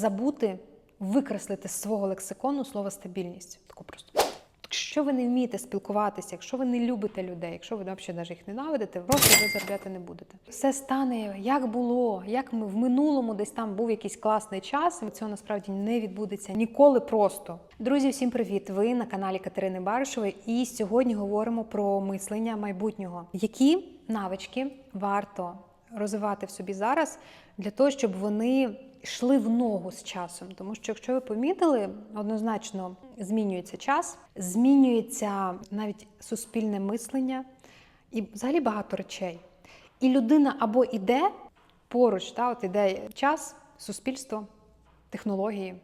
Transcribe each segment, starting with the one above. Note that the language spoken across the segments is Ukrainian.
забути викреслити з свого лексикону слово стабільність. Таку просто. Якщо ви не вмієте спілкуватися, якщо ви не любите людей, якщо ви взагалі навіть їх ненавидите, грошей ви заробляти не будете. Все стане як було, як ми в минулому десь там був якийсь класний час. Цього насправді не відбудеться ніколи просто. Друзі, всім привіт! Ви на каналі Катерини Баришевої, і сьогодні говоримо про мислення майбутнього. Які навички варто розвивати в собі зараз для того, щоб вони йшли в ногу з часом. Тому що, якщо ви помітили, однозначно змінюється час, змінюється навіть суспільне мислення і взагалі багато речей. І людина або іде поруч, та, от іде час, суспільство, технології,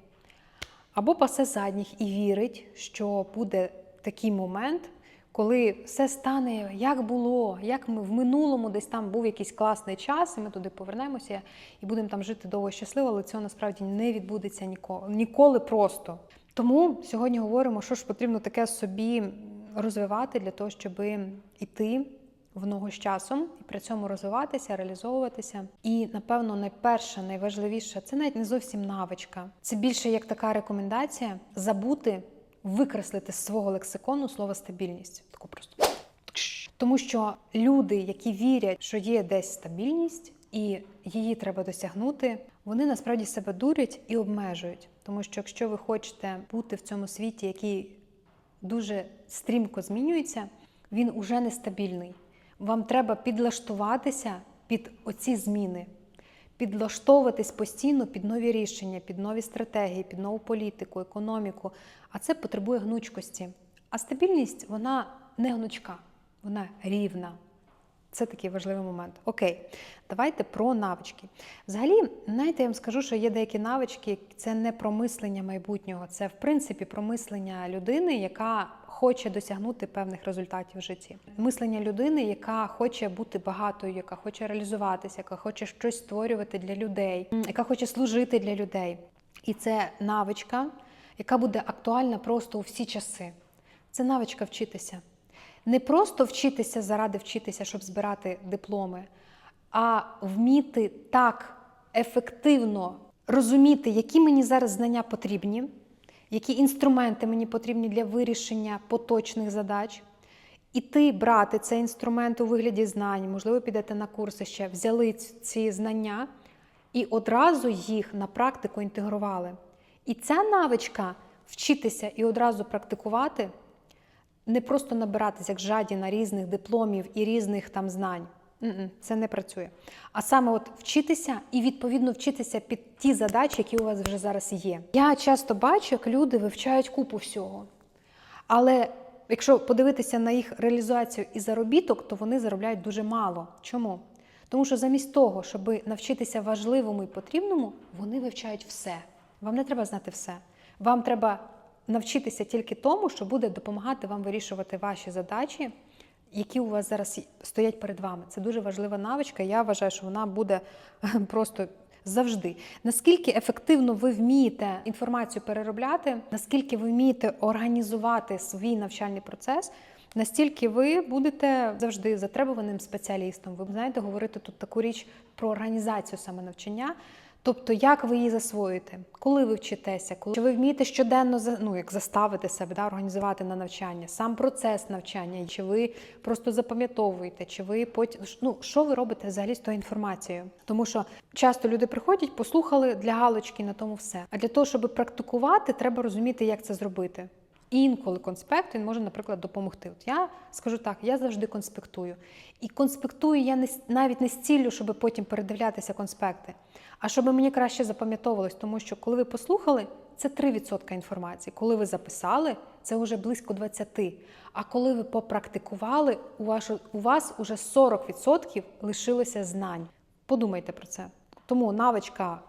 або пасе задніх і вірить, що буде такий момент, коли все стане як було, як ми в минулому десь там був якийсь класний час, і ми туди повернемося і будемо там жити довго щасливо, але цього насправді не відбудеться ніколи, ніколи просто. Тому сьогодні говоримо, що ж потрібно таке собі розвивати для того, щоб іти в ногу з часом і при цьому розвиватися, реалізовуватися. І напевно, найперше, найважливіше це навіть не зовсім навичка. Це більше як така рекомендація забути викреслити з свого лексикону слово стабільність. Таку просто. Тому що люди, які вірять, що є десь стабільність і її треба досягнути, вони насправді себе дурять і обмежують. Тому що якщо ви хочете бути в цьому світі, який дуже стрімко змінюється, він уже нестабільний. Вам треба підлаштуватися під оці зміни, підлаштовуватись постійно під нові рішення, під нові стратегії, під нову політику, економіку. А це потребує гнучкості. А стабільність вона не гнучка, вона рівна. Це такий важливий момент. Окей, давайте про навички. Взагалі, знаєте, я вам скажу, що є деякі навички, це не про мислення майбутнього, це в принципі про мислення людини, яка хоче досягнути певних результатів в житті. Мислення людини, яка хоче бути багатою, яка хоче реалізуватися, яка хоче щось створювати для людей, яка хоче служити для людей. І це навичка, яка буде актуальна просто у всі часи. Це навичка вчитися. Не просто вчитися заради вчитися, щоб збирати дипломи, а вміти так ефективно розуміти, які мені зараз знання потрібні, які інструменти мені потрібні для вирішення поточних задач. Іти брати цей інструмент у вигляді знань, можливо, підете на курси ще, взяли ці знання і одразу їх на практику інтегрували. І ця навичка вчитися і одразу практикувати не просто набиратися як жадіна різних дипломів і різних там знань. Це не працює. А саме от вчитися і відповідно вчитися під ті задачі, які у вас вже зараз є. Я часто бачу, як люди вивчають купу всього. Але якщо подивитися на їх реалізацію і заробіток, то вони заробляють дуже мало. Чому? Тому що замість того, щоб навчитися важливому і потрібному, вони вивчають все. Вам не треба знати все. Вам треба навчитися тільки тому, що буде допомагати вам вирішувати ваші задачі, які у вас зараз стоять перед вами. Це дуже важлива навичка. Я вважаю, що вона буде просто завжди. Наскільки ефективно ви вмієте інформацію переробляти, наскільки ви вмієте організувати свій навчальний процес. Настільки ви будете завжди затребуваним спеціалістом. Ви знаєте говорити тут таку річ про організацію саме навчання. Тобто, як ви її засвоїте, коли ви вчитеся, коли чи ви вмієте щоденно ну, як заставити себе да, організувати на навчання, сам процес навчання, чи ви просто запам'ятовуєте, чи ви потім ну, що ви робите взагалі з тою інформацією? Тому що часто люди приходять, послухали для галочки на тому все. А для того, щоб практикувати, треба розуміти, як це зробити. Інколи конспект він може, наприклад, допомогти. От я скажу так, я завжди конспектую. І конспектую я не навіть не з ціллю, щоб потім передивлятися конспекти, а щоб мені краще запам'ятовувалось, тому що коли ви послухали, це 3% інформації. Коли ви записали, це вже близько 20%. А коли ви попрактикували, у вас, у вас уже 40% лишилося знань. Подумайте про це. Тому навичка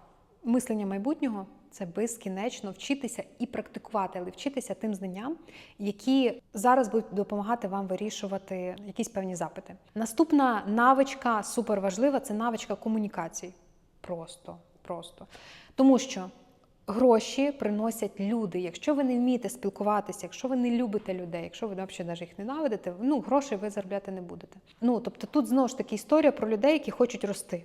мислення майбутнього це безкінечно вчитися і практикувати, але вчитися тим знанням, які зараз будуть допомагати вам вирішувати якісь певні запити. Наступна навичка суперважлива це навичка комунікацій. Просто, просто. Тому що гроші приносять люди. Якщо ви не вмієте спілкуватися, якщо ви не любите людей, якщо ви взагалі навіть їх ненавидите, ну грошей ви заробляти не будете. Ну тобто тут знову ж таки історія про людей, які хочуть рости.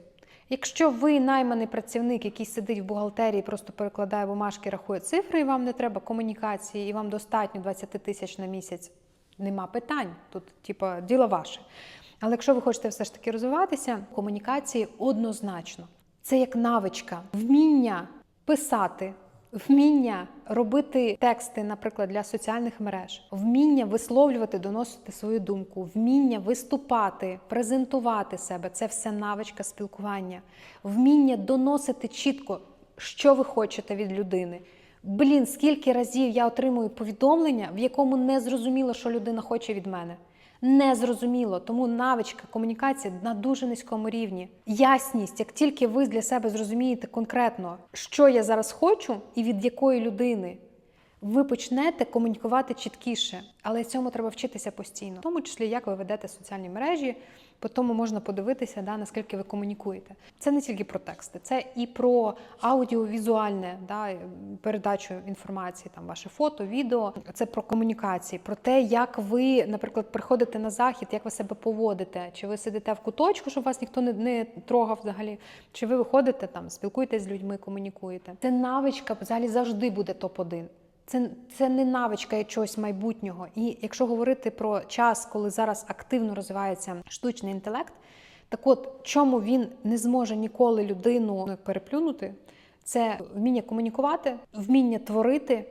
Якщо ви найманий працівник, який сидить в бухгалтерії, просто перекладає бумажки, рахує цифри, і вам не треба комунікації, і вам достатньо 20 тисяч на місяць, нема питань. Тут, типа, діло ваше. Але якщо ви хочете все ж таки розвиватися, комунікації однозначно. Це як навичка, вміння писати, вміння робити тексти, наприклад, для соціальних мереж, вміння висловлювати, доносити свою думку, вміння виступати, презентувати себе це все навичка спілкування, вміння доносити чітко, що ви хочете від людини. Блін, скільки разів я отримую повідомлення, в якому не зрозуміло, що людина хоче від мене. Не зрозуміло, тому навичка комунікації на дуже низькому рівні. Ясність, як тільки ви для себе зрозумієте конкретно, що я зараз хочу і від якої людини, ви почнете комунікувати чіткіше, але цьому треба вчитися постійно, в тому числі як ви ведете соціальні мережі. По тому можна подивитися, да, наскільки ви комунікуєте. Це не тільки про тексти, це і про аудіовізуальне да, передачу інформації, там ваше фото, відео. Це про комунікації, про те, як ви, наприклад, приходите на захід, як ви себе поводите, чи ви сидите в куточку, щоб вас ніхто не, не трогав взагалі, чи ви виходите там, спілкуєтесь з людьми, комунікуєте. Це навичка взагалі завжди буде топ-1. Це, це не навичка чогось майбутнього. І якщо говорити про час, коли зараз активно розвивається штучний інтелект, так от чому він не зможе ніколи людину ну, переплюнути, це вміння комунікувати, вміння творити,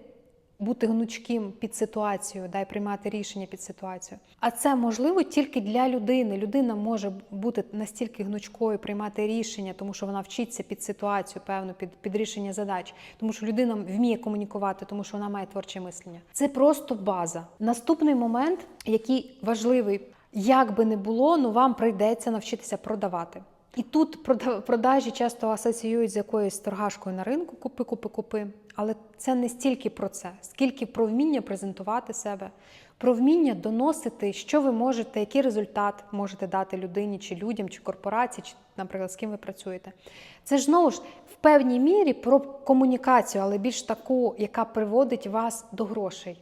бути гнучким під ситуацію, дай приймати рішення під ситуацію. А це можливо тільки для людини. Людина може бути настільки гнучкою, приймати рішення, тому що вона вчиться під ситуацію, певно, під, під рішення задач, тому що людина вміє комунікувати, тому що вона має творче мислення. Це просто база. Наступний момент, який важливий, як би не було, ну вам прийдеться навчитися продавати. І тут прода- продажі часто асоціюють з якоюсь торгашкою на ринку купи, купи, купи. Але це не стільки про це, скільки про вміння презентувати себе, про вміння доносити, що ви можете, який результат можете дати людині, чи людям, чи корпорації, чи, наприклад, з ким ви працюєте. Це ж знову ж в певній мірі про комунікацію, але більш таку, яка приводить вас до грошей,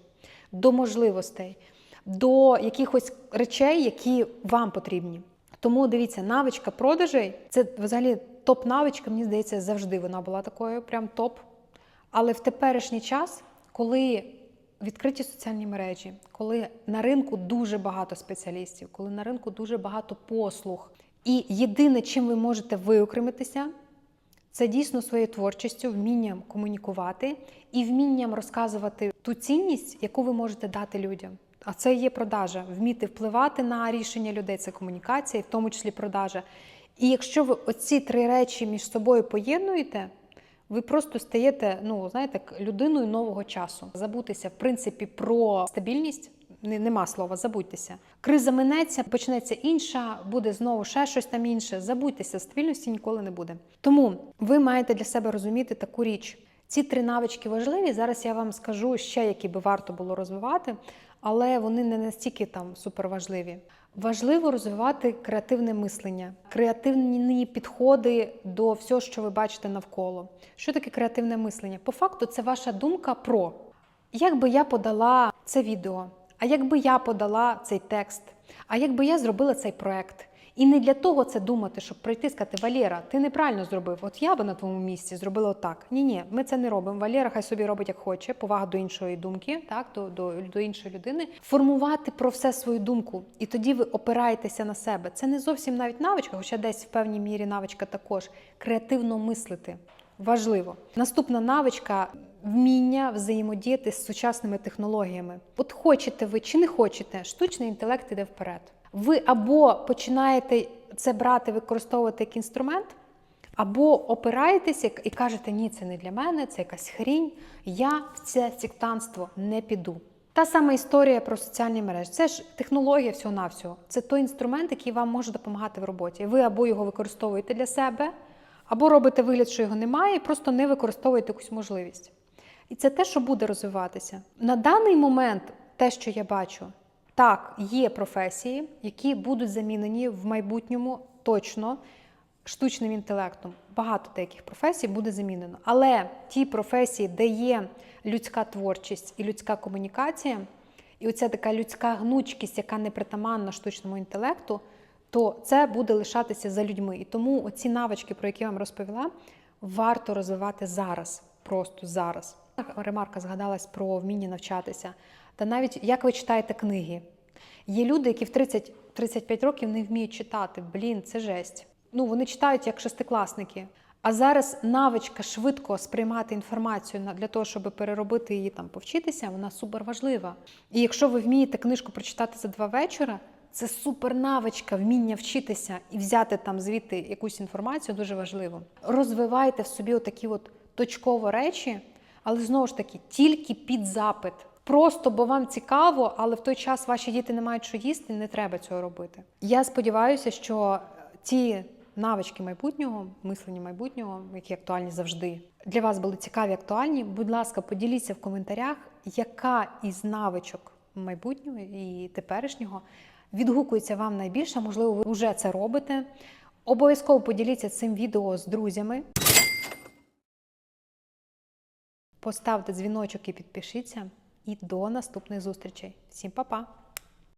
до можливостей, до якихось речей, які вам потрібні. Тому дивіться, навичка продажей це взагалі топ-навичка, мені здається, завжди вона була такою, прям топ. Але в теперішній час, коли відкриті соціальні мережі, коли на ринку дуже багато спеціалістів, коли на ринку дуже багато послуг, і єдине, чим ви можете виокремитися, це дійсно своєю творчістю, вмінням комунікувати і вмінням розказувати ту цінність, яку ви можете дати людям. А це є продажа, вміти впливати на рішення людей, це комунікація, в тому числі продажа. І якщо ви оці три речі між собою поєднуєте, ви просто стаєте, ну знаєте, людиною нового часу. Забутися, в принципі, про стабільність. Нема слова, забудьтеся. Криза минеться, почнеться інша, буде знову ще щось там інше. Забудьтеся, стабільності ніколи не буде. Тому ви маєте для себе розуміти таку річ. Ці три навички важливі. Зараз я вам скажу ще, які би варто було розвивати, але вони не настільки там суперважливі. Важливо розвивати креативне мислення, креативні підходи до всього, що ви бачите навколо. Що таке креативне мислення? По факту, це ваша думка про як би я подала це відео, а якби я подала цей текст, а якби я зробила цей проект. І не для того це думати, щоб прийти сказати, Валєра, ти неправильно зробив. От я би на твоєму місці зробила отак. Ні, ні, ми це не робимо. Валєра хай собі робить як хоче, повага до іншої думки, так до, до, до іншої людини. Формувати про все свою думку, і тоді ви опираєтеся на себе. Це не зовсім навіть навичка, хоча десь в певній мірі навичка також креативно мислити. Важливо. Наступна навичка вміння взаємодіяти з сучасними технологіями. От хочете ви чи не хочете, штучний інтелект іде вперед. Ви або починаєте це брати, використовувати як інструмент, або опираєтеся і кажете, ні, це не для мене, це якась хрінь, я в це сектантство не піду. Та сама історія про соціальні мережі. Це ж технологія всього-навсього. Це той інструмент, який вам може допомагати в роботі. Ви або його використовуєте для себе, або робите вигляд, що його немає, і просто не використовуєте якусь можливість. І це те, що буде розвиватися. На даний момент, те, що я бачу, так, є професії, які будуть замінені в майбутньому точно штучним інтелектом. Багато деяких професій буде замінено. Але ті професії, де є людська творчість і людська комунікація, і оця така людська гнучкість, яка не притаманна штучному інтелекту, то це буде лишатися за людьми. І тому оці навички, про які я вам розповіла, варто розвивати зараз, просто зараз. Ремарка згадалась про вміння навчатися. Та навіть як ви читаєте книги. Є люди, які в 30-35 років не вміють читати. Блін, це жесть. Ну, вони читають як шестикласники. А зараз навичка швидко сприймати інформацію для того, щоб переробити її там, повчитися, вона супер важлива. І якщо ви вмієте книжку прочитати за два вечора, це супер навичка, вміння вчитися і взяти там звідти якусь інформацію дуже важливо. Розвивайте в собі отакі от точково речі, але знову ж таки тільки під запит. Просто бо вам цікаво, але в той час ваші діти не мають що їсти, не треба цього робити. Я сподіваюся, що ті навички майбутнього, мислення майбутнього, які актуальні завжди, для вас були цікаві, актуальні. Будь ласка, поділіться в коментарях, яка із навичок майбутнього і теперішнього відгукується вам найбільше. Можливо, ви вже це робите. Обов'язково поділіться цим відео з друзями. Поставте дзвіночок і підпишіться. І до наступних зустрічей. Всім па-па!